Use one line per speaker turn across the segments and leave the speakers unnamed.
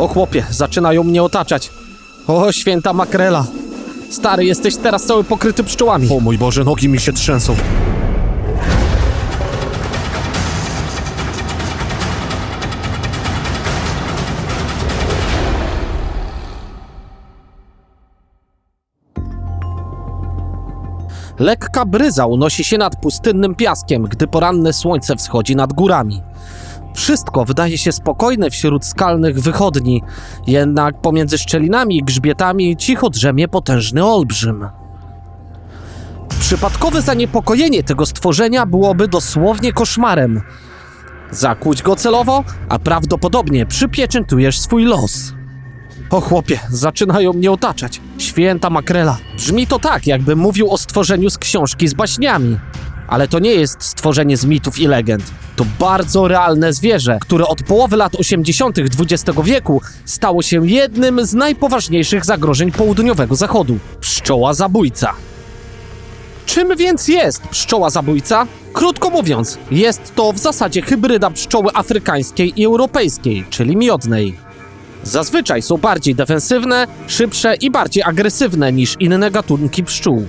O chłopie, zaczynają mnie otaczać. O, święta makrela. Stary, jesteś teraz cały pokryty pszczołami.
O mój Boże, nogi mi się trzęsą.
Lekka bryza unosi się nad pustynnym piaskiem, gdy poranne słońce wschodzi nad górami. Wszystko wydaje się spokojne wśród skalnych wychodni, jednak pomiędzy szczelinami i grzbietami cicho drzemie potężny olbrzym. Przypadkowe zaniepokojenie tego stworzenia byłoby dosłownie koszmarem. Zakłuć go celowo, a prawdopodobnie przypieczętujesz swój los. O chłopie, zaczynają mnie otaczać. Święta makrela. Brzmi to tak, jakby mówił o stworzeniu z książki z baśniami. Ale to nie jest stworzenie z mitów i legend. To bardzo realne zwierzę, które od połowy lat 80. XX wieku stało się jednym z najpoważniejszych zagrożeń południowego zachodu. Pszczoła zabójca. Czym więc jest pszczoła zabójca? Krótko mówiąc, jest to w zasadzie hybryda pszczoły afrykańskiej i europejskiej, czyli miodnej. Zazwyczaj są bardziej defensywne, szybsze i bardziej agresywne niż inne gatunki pszczół.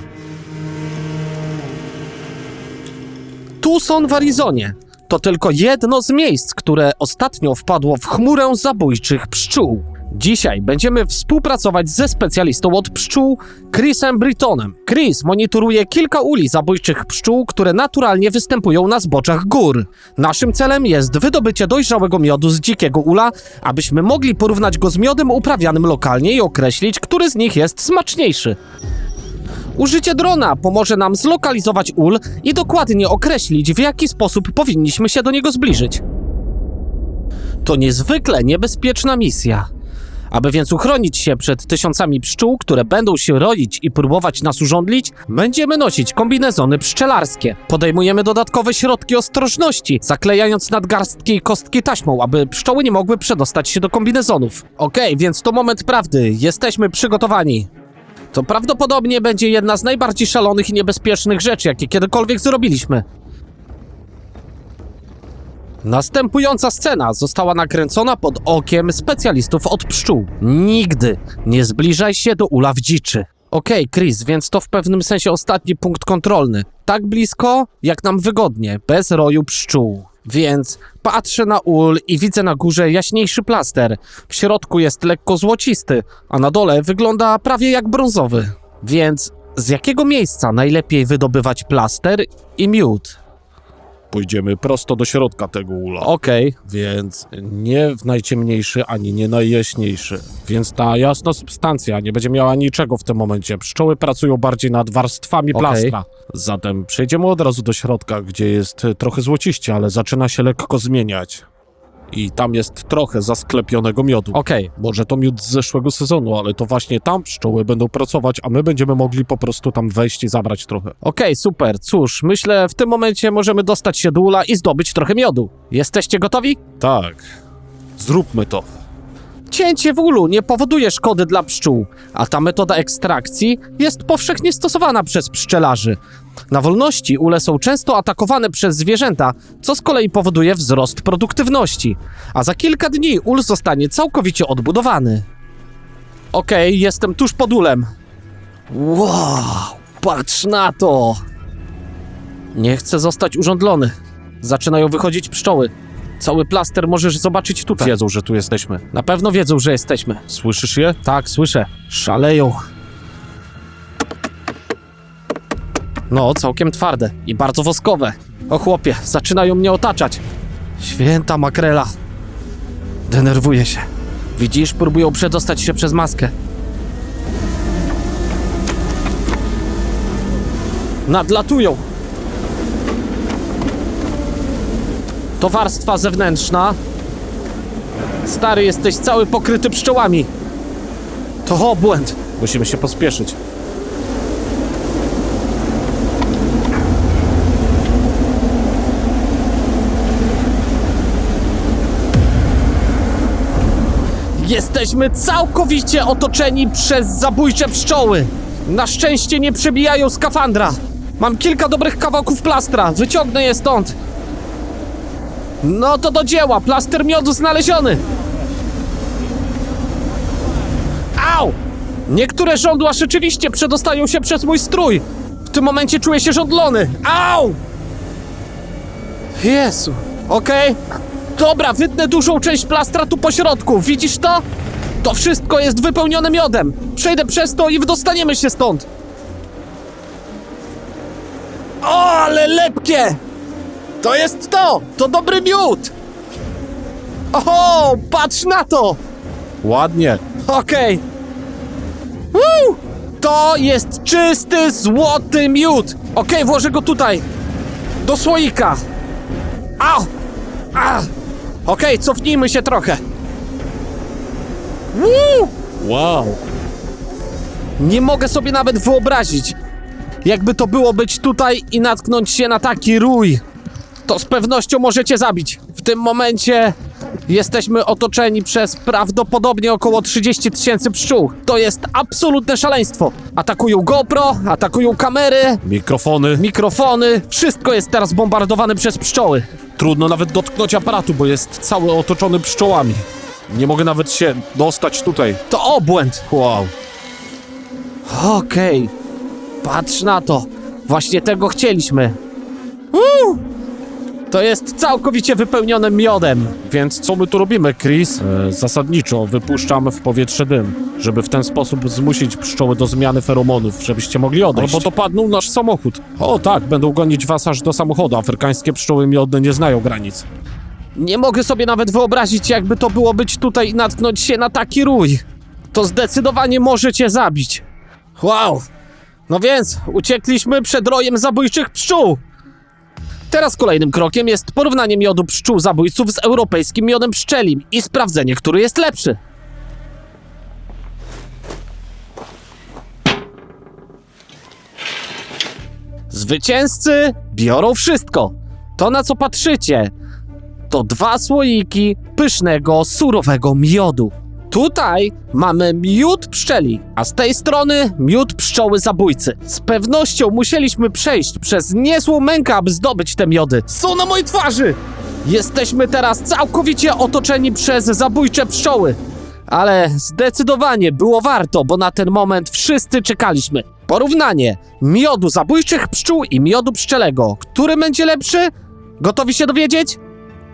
Tucson w Arizonie to tylko jedno z miejsc, które ostatnio wpadło w chmurę zabójczych pszczół. Dzisiaj będziemy współpracować ze specjalistą od pszczół Chrisem Brittonem. Chris monitoruje kilka uli zabójczych pszczół, które naturalnie występują na zboczach gór. Naszym celem jest wydobycie dojrzałego miodu z dzikiego ula, abyśmy mogli porównać go z miodem uprawianym lokalnie i określić, który z nich jest smaczniejszy. Użycie drona pomoże nam zlokalizować ul i dokładnie określić, w jaki sposób powinniśmy się do niego zbliżyć. To niezwykle niebezpieczna misja. Aby więc uchronić się przed tysiącami pszczół, które będą się roić i próbować nas urządlić, będziemy nosić kombinezony pszczelarskie. Podejmujemy dodatkowe środki ostrożności, zaklejając nadgarstki i kostki taśmą, aby pszczoły nie mogły przedostać się do kombinezonów. Okej, więc to moment prawdy. Jesteśmy przygotowani. To prawdopodobnie będzie jedna z najbardziej szalonych i niebezpiecznych rzeczy, jakie kiedykolwiek zrobiliśmy. Następująca scena została nakręcona pod okiem specjalistów od pszczół. Nigdy nie zbliżaj się do ulaw dziczy. Okej, Chris, więc to w pewnym sensie ostatni punkt kontrolny. Tak blisko, jak nam wygodnie, bez roju pszczół. Więc patrzę na ul i widzę na górze jaśniejszy plaster. W środku jest lekko złocisty, a na dole wygląda prawie jak brązowy. Więc z jakiego miejsca najlepiej wydobywać plaster i miód?
Pójdziemy prosto do środka tego ula.
Okej,
Więc nie w najciemniejszy, ani nie najjaśniejszy. Więc ta jasna substancja nie będzie miała niczego w tym momencie. Pszczoły pracują bardziej nad warstwami
Okej.
plastra. Zatem przejdziemy od razu do środka, gdzie jest e, trochę złociście, ale zaczyna się lekko zmieniać. I tam jest trochę zasklepionego miodu.
okej.
Może to miód z zeszłego sezonu, ale to właśnie tam pszczoły będą pracować, a my będziemy mogli po prostu tam wejść i zabrać trochę.
Okej, super. Cóż, myślę, w tym momencie możemy dostać się do ula i zdobyć trochę miodu. Jesteście gotowi?
Tak. Zróbmy to.
Cięcie w ulu nie powoduje szkody dla pszczół, a ta metoda ekstrakcji jest powszechnie stosowana przez pszczelarzy. Na wolności ule są często atakowane przez zwierzęta, co z kolei powoduje wzrost produktywności, a za kilka dni ul zostanie całkowicie odbudowany. Okej, jestem tuż pod ulem. Wow, patrz na to! Nie chcę zostać urządlony. Zaczynają wychodzić pszczoły. Cały plaster możesz zobaczyć tutaj.
Wiedzą, że tu jesteśmy.
Na pewno wiedzą, że jesteśmy.
Słyszysz je?
Tak, słyszę. Szaleją. No, całkiem twarde i bardzo woskowe. O chłopie, zaczynają mnie otaczać. Święta makrela. Denerwuję się. Widzisz, próbują przedostać się przez maskę. Nadlatują. To warstwa zewnętrzna. Stary, jesteś cały pokryty pszczołami. To obłęd.
Musimy się pospieszyć.
Jesteśmy całkowicie otoczeni przez zabójcze pszczoły. Na szczęście nie przebijają skafandra. Mam kilka dobrych kawałków plastra. Wyciągnę je stąd. No to do dzieła. Plaster miodu znaleziony. Niektóre żądła rzeczywiście przedostają się przez mój strój. W tym momencie czuję się żądlony. Au! Jezu. Okej. Dobra, wytnę dużą część plastra tu po środku. Widzisz to? To wszystko jest wypełnione miodem. Przejdę przez to i wydostaniemy się stąd. O, ale lepkie! To jest to! To dobry miód! Oho, patrz na to!
Ładnie.
Okej. Woo! To jest czysty, złoty miód. Okej, włożę go tutaj. Do słoika. Au! Okej, cofnijmy się trochę. Woo!
Wow.
Nie mogę sobie nawet wyobrazić, jakby to było być tutaj i natknąć się na taki rój. To z pewnością możecie zabić. W tym momencie jesteśmy otoczeni przez prawdopodobnie około 30 tysięcy pszczół. To jest absolutne szaleństwo. Atakują GoPro, atakują kamery,
Mikrofony.
mikrofony. Wszystko jest teraz bombardowane przez pszczoły.
Trudno nawet dotknąć aparatu, bo jest cały otoczony pszczołami. Nie mogę nawet się dostać tutaj.
To obłęd.
Wow.
Okej. Patrz na to. Właśnie tego chcieliśmy. To jest całkowicie wypełnione miodem.
Więc co my tu robimy, Chris? E, zasadniczo wypuszczamy w powietrze dym, żeby w ten sposób zmusić pszczoły do zmiany feromonów, żebyście mogli odejść. Albo dopadną nasz samochód. O tak, będą gonić was aż do samochodu. Afrykańskie pszczoły miodne nie znają granic.
Nie mogę sobie nawet wyobrazić, jakby to było być tutaj i natknąć się na taki rój. To zdecydowanie może cię zabić. Wow. No więc, uciekliśmy przed rojem zabójczych pszczół. Teraz kolejnym krokiem jest porównanie miodu pszczół zabójców z europejskim miodem pszczelim i sprawdzenie, który jest lepszy. Zwycięzcy biorą wszystko. To na co patrzycie, to dwa słoiki pysznego, surowego miodu. Tutaj mamy miód pszczeli, a z tej strony miód pszczoły zabójcy. Z pewnością musieliśmy przejść przez niezłą mękę, aby zdobyć te miody. Są na mojej twarzy! Jesteśmy teraz całkowicie otoczeni przez zabójcze pszczoły. Ale zdecydowanie było warto, bo na ten moment wszyscy czekaliśmy. Porównanie miodu zabójczych pszczół i miodu pszczelego. Który będzie lepszy? Gotowi się dowiedzieć?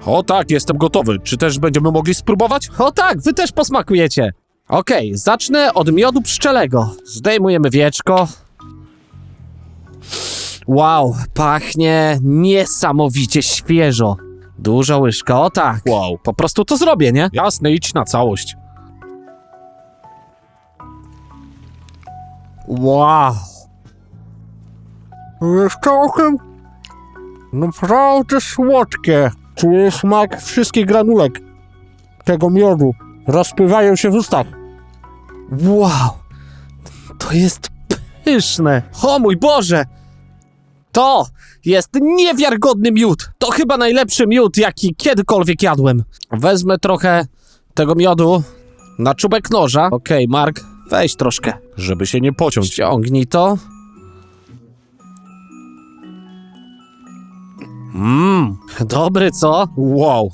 O tak, jestem gotowy. Czy też będziemy mogli spróbować?
O tak, wy też posmakujecie. Okej, zacznę od miodu pszczelego. Zdejmujemy wieczko. Wow, pachnie niesamowicie świeżo. Duża łyżka, o tak.
Wow.
Po prostu to zrobię, nie?
Jasne, idź na całość.
Wow. Jest całkiem naprawdę słodkie. Czuję smak wszystkich granulek tego miodu. Rozpływają się w ustach. Wow. To jest pyszne. O mój Boże. To jest niewiarygodny miód. To chyba najlepszy miód, jaki kiedykolwiek jadłem. Wezmę trochę tego miodu na czubek noża. Okej, Mark, weź troszkę.
Żeby się nie pociąć.
Ściągnij to. Mmm, dobry, co?
Wow.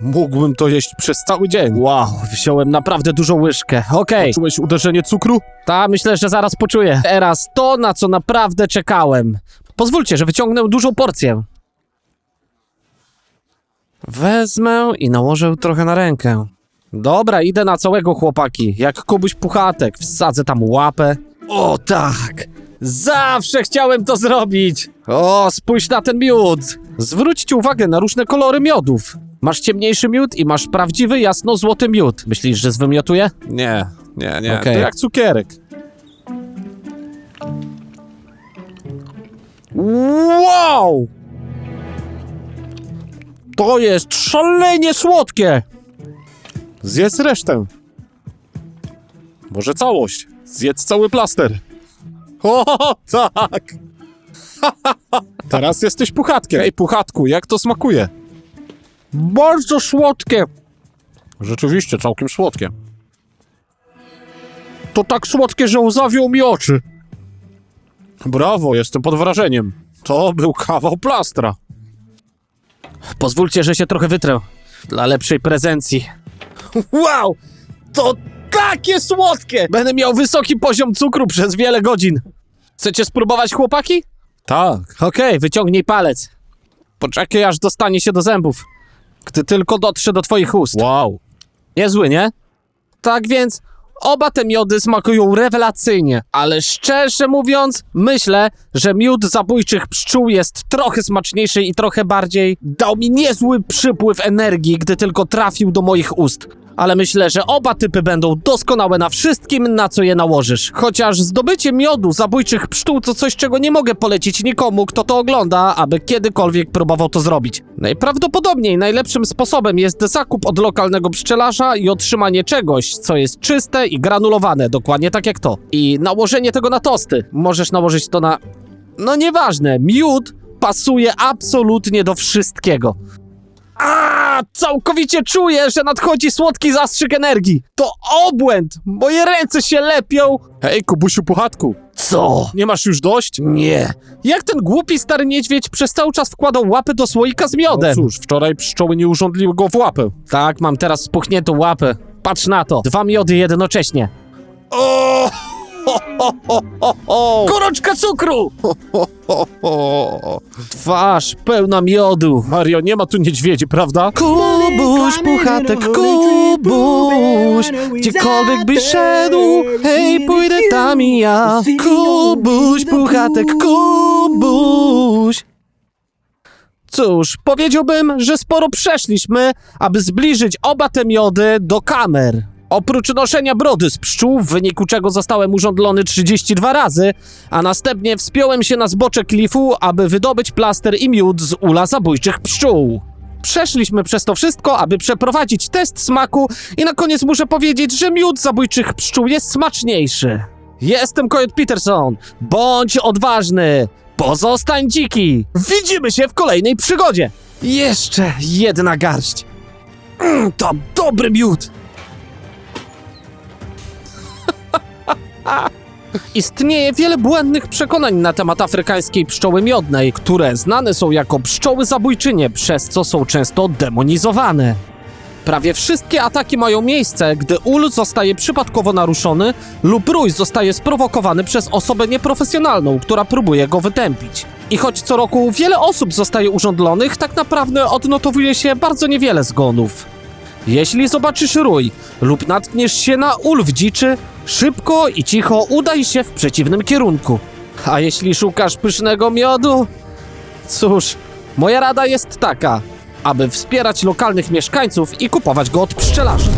Mógłbym to jeść przez cały dzień.
Wow, wziąłem naprawdę dużą łyżkę. Okej,
Czułeś uderzenie cukru?
ta myślę, że zaraz poczuję. Teraz to, na co naprawdę czekałem. Pozwólcie, że wyciągnę dużą porcję. Wezmę i nałożę trochę na rękę. Dobra, idę na całego chłopaki. Jak Kubuś Puchatek, wsadzę tam łapę. O tak! Zawsze chciałem to zrobić! O, spójrz na ten miód! Zwróćcie uwagę na różne kolory miodów. Masz ciemniejszy miód i masz prawdziwy, jasno-złoty miód. Myślisz, że zwymiotuję?
Nie, nie, nie.
Okej.
To jak cukierek.
Wow! To jest szalenie słodkie!
Zjedz resztę. Może całość. Zjedz cały plaster. O, tak! Teraz jesteś puchatkiem. Ej, puchatku, jak to smakuje?
Bardzo słodkie!
Rzeczywiście, całkiem słodkie.
To tak słodkie, że łzawią mi oczy.
Brawo, jestem pod wrażeniem. To był kawał plastra.
Pozwólcie, że się trochę wytrę. Dla lepszej prezencji. Wow! To Takie słodkie! Będę miał wysoki poziom cukru przez wiele godzin. Chcecie spróbować, chłopaki?
Tak.
Okej, wyciągnij palec. Poczekaj, aż dostanie się do zębów. Gdy tylko dotrze do twoich ust.
Wow.
Niezły, nie? Tak więc oba te miody smakują rewelacyjnie, ale szczerze mówiąc, myślę, że miód zabójczych pszczół jest trochę smaczniejszy i trochę bardziej dał mi niezły przypływ energii, gdy tylko trafił do moich ust. Ale myślę, że oba typy będą doskonałe na wszystkim, na co je nałożysz. Chociaż zdobycie miodu zabójczych pszczół to coś, czego nie mogę polecić nikomu, kto to ogląda, aby kiedykolwiek próbował to zrobić. Najprawdopodobniej najlepszym sposobem jest zakup od lokalnego pszczelarza i otrzymanie czegoś, co jest czyste i granulowane, dokładnie tak jak to. I nałożenie tego na tosty. Możesz nałożyć to na... No nieważne, miód pasuje absolutnie do wszystkiego. A, całkowicie czuję, że nadchodzi słodki zastrzyk energii. To obłęd! Moje ręce się lepią.
Hej, Kubusiu Puchatku.
Co?
Nie masz już dość?
Nie. Jak ten głupi stary niedźwiedź przez cały czas wkładał łapy do słoika z
No
miodem?
cóż, wczoraj pszczoły nie urządliły go w łapę.
Tak, mam teraz spuchniętą łapę. Patrz na to. Dwa miody jednocześnie.
O! Ho, ho, ho, ho, ho.
Cukru!
Ho, ho, ho.
Twarz pełna miodu.
Mario, nie ma tu niedźwiedzi, prawda?
Kubuś, puchatek, Kubuś, gdziekolwiek byś szedł, hej, pójdę tam i ja. Kubuś, puchatek, Kubuś. Cóż, powiedziałbym, że sporo przeszliśmy, aby zbliżyć oba te miody do kamer. Oprócz noszenia brody z pszczół, w wyniku czego zostałem urządlony 32 razy, a następnie wspiąłem się na zbocze klifu, aby wydobyć plaster i miód z ula zabójczych pszczół. Przeszliśmy przez to wszystko, aby przeprowadzić test smaku i na koniec muszę powiedzieć, że miód zabójczych pszczół jest smaczniejszy. Jestem Coyote Peterson. Bądź odważny. Pozostań dziki. Widzimy się w kolejnej przygodzie. Jeszcze jedna garść. Mm, to dobry miód. Istnieje wiele błędnych przekonań na temat afrykańskiej pszczoły miodnej, które znane są jako pszczoły zabójczynie, przez co są często demonizowane. Prawie wszystkie ataki mają miejsce, gdy ul zostaje przypadkowo naruszony lub rój zostaje sprowokowany przez osobę nieprofesjonalną, która próbuje go wytępić. I choć co roku wiele osób zostaje urządlonych, tak naprawdę odnotowuje się bardzo niewiele zgonów. Jeśli zobaczysz rój lub natkniesz się na ul w dziczy, szybko i cicho udaj się w przeciwnym kierunku. A jeśli szukasz pysznego miodu, cóż, moja rada jest taka, aby wspierać lokalnych mieszkańców i kupować go od pszczelarzy.